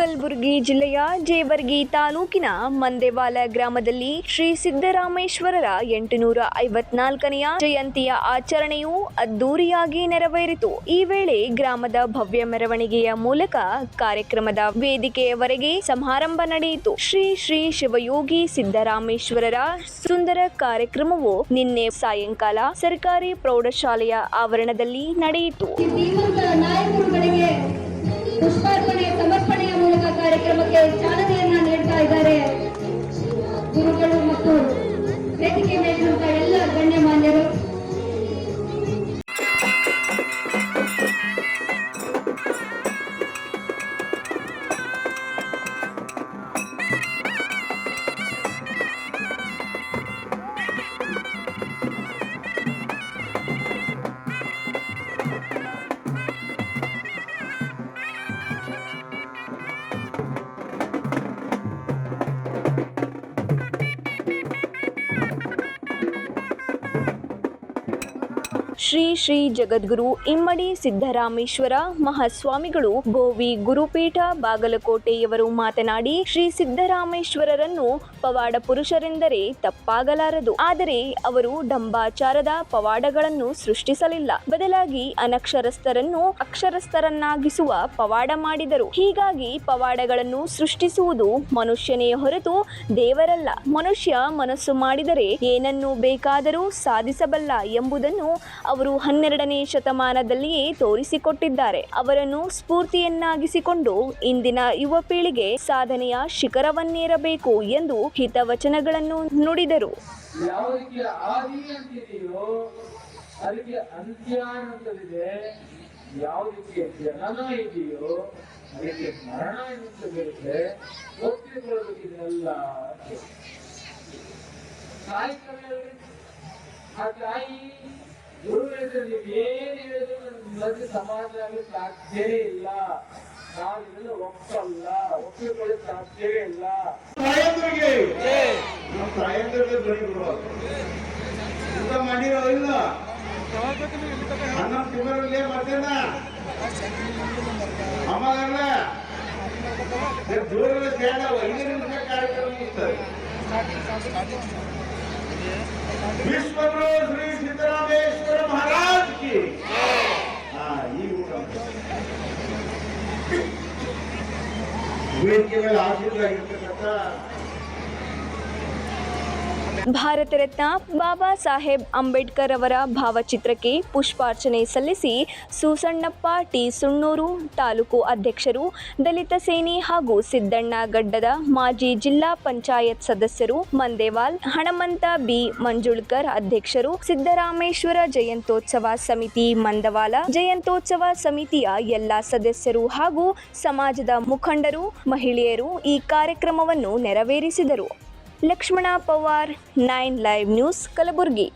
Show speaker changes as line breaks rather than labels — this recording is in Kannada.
ಕಲಬುರಗಿ ಜಿಲ್ಲೆಯ ಜೇವರ್ಗಿ ತಾಲೂಕಿನ ಮಂದೇವಾಲ ಗ್ರಾಮದಲ್ಲಿ ಶ್ರೀ ಸಿದ್ದರಾಮೇಶ್ವರರ ಎಂಟುನೂರ ಐವತ್ನಾಲ್ಕನೆಯ ಜಯಂತಿಯ ಆಚರಣೆಯು ಅದ್ದೂರಿಯಾಗಿ ನೆರವೇರಿತು. ಈ ವೇಳೆ ಗ್ರಾಮದ ಭವ್ಯ ಮೆರವಣಿಗೆಯ ಮೂಲಕ ಕಾರ್ಯಕ್ರಮದ ವೇದಿಕೆಯವರೆಗೆ ಸಮಾರಂಭ ನಡೆಯಿತು. ಶ್ರೀ ಶ್ರೀ ಶಿವಯೋಗಿ ಸಿದ್ದರಾಮೇಶ್ವರರ ಸುಂದರ ಕಾರ್ಯಕ್ರಮವು ನಿನ್ನೆ ಸಾಯಂಕಾಲ ಸರ್ಕಾರಿ ಪ್ರೌಢಶಾಲೆಯ ಆವರಣದಲ್ಲಿ ನಡೆಯಿತು.
ಪುಷ್ಪಾರ್ಪಣೆ ಸಮರ್ಪಣೆಯ ಮೂಲಕ ಕಾರ್ಯಕ್ರಮಕ್ಕೆ ಚಾಲನೆಯನ್ನ ನೀಡ್ತಾ ಇದ್ದಾರೆ.
ಶ್ರೀ ಶ್ರೀ ಜಗದ್ಗುರು ಇಮ್ಮಡಿ ಸಿದ್ದರಾಮೇಶ್ವರ ಮಹಾಸ್ವಾಮಿಗಳು, ಗೋವಿ ಗುರುಪೀಠ ಬಾಗಲಕೋಟೆಯವರು ಮಾತನಾಡಿ, ಶ್ರೀ ಸಿದ್ದರಾಮೇಶ್ವರರನ್ನು ಪವಾಡ ಪುರುಷರೆಂದರೆ ತಪ್ಪಾಗಲಾರದು. ಆದರೆ ಅವರು ಡಂಬಾಚಾರದ ಪವಾಡಗಳನ್ನು ಸೃಷ್ಟಿಸಲಿಲ್ಲ. ಬದಲಾಗಿ ಅನಕ್ಷರಸ್ಥರನ್ನು ಅಕ್ಷರಸ್ಥರನ್ನಾಗಿಸುವ ಪವಾಡ ಮಾಡಿದರು. ಹೀಗಾಗಿ ಪವಾಡಗಳನ್ನು ಸೃಷ್ಟಿಸುವುದು ಮನುಷ್ಯನೇ ಹೊರತು ದೇವರಲ್ಲ. ಮನುಷ್ಯ ಮನಸ್ಸು ಮಾಡಿದರೆ ಏನನ್ನು ಬೇಕಾದರೂ ಸಾಧಿಸಬಲ್ಲ ಎಂಬುದನ್ನು ಅವರು ಹನ್ನೆರಡನೇ ಶತಮಾನದಲ್ಲಿಯೇ ತೋರಿಸಿಕೊಟ್ಟಿದ್ದಾರೆ. ಅವರನ್ನು ಸ್ಫೂರ್ತಿಯನ್ನಾಗಿಸಿಕೊಂಡು ಇಂದಿನ ಯುವ ಪೀಳಿಗೆ ಸಾಧನೆಯ ಶಿಖರವನ್ನೇರಬೇಕು ಎಂದು ಹಿತವಚನಗಳನ್ನು ನುಡಿದರು.
ಯಾವುದಕ್ಕೆ ಆ ತಾಯಿ ಗುರು ಹೇಳಿದ್ರೆ ನೀವು ಏನ್ ಹೇಳಿದ್ರು ನನ್ನ ಮಧ್ಯೆ ಸಮಾಜ ಆಗಲಿ ಸಾಧ್ಯವೇ ಇಲ್ಲ. ನಾವು ಇದನ್ನ ಒಪ್ಪಲ್ಲ. ಒಪ್ಪಿಕೊಳ್ಳೋಕೆ ಸಾಧ್ಯವೇ ಇಲ್ಲ.
ತಾಯಂದ್ರಿಗೆ. ನಮ್ಮ ತಾಯಂದ್ರಿಗೆ ಬರೀ ಬಿಡುವ ಊಟ ಮಾಡಿರೋ ಇಲ್ಲ. ಅನ್ನ ತಿಂಗಳಲ್ಲಿ ಮತ್ತೇನ ಅಮ್ಮಗಲ್ಲ ದೂರದ ಬೇಡ ಐದು ನಿಮಿಷ ಕಾರ್ಯಕ್ರಮ ಮುಗಿಸ್ತದೆ ವಿಶ್ವಗುರು ಶ್ರೀ ವೇದಿಕೆ ಮೇಲೆ ಆಶೀರ್ವಾಗಿರ್ತಕ್ಕಂಥ
ಭಾರತ ರತ್ನ ಬಾಬಾ ಸಾಹೇಬ್ ಅಂಬೇಡ್ಕರ್ ಅವರ ಭಾವಚಿತ್ರಕ್ಕೆ ಪುಷ್ಪಾರ್ಚನೆ ಸಲ್ಲಿಸಿ ಸೂಸಣ್ಣಪ್ಪ ಟಿ ಸುಣ್ಣೂರು ತಾಲೂಕು ಅಧ್ಯಕ್ಷರು, ದಲಿತ ಸೇನೆ ಹಾಗೂ ಸಿದ್ದಣ್ಣ ಗಡ್ಡದ ಮಾಜಿ ಜಿಲ್ಲಾ ಪಂಚಾಯತ್ ಸದಸ್ಯರು ಮಂದೇವಾಲ್, ಹಣಮಂತ ಬಿ ಮಂಜುಳ್ಕರ್ ಅಧ್ಯಕ್ಷರು, ಸಿದ್ದರಾಮೇಶ್ವರ ಜಯಂತೋತ್ಸವ ಸಮಿತಿ ಮಂದವಾಲ, ಜಯಂತೋತ್ಸವ ಸಮಿತಿಯ ಎಲ್ಲ ಸದಸ್ಯರು ಹಾಗೂ ಸಮಾಜದ ಮುಖಂಡರು, ಮಹಿಳೆಯರು ಈ ಕಾರ್ಯಕ್ರಮವನ್ನು ನೆರವೇರಿಸಿದರು. Lakshmana Pawar nine live news Kalaburagi.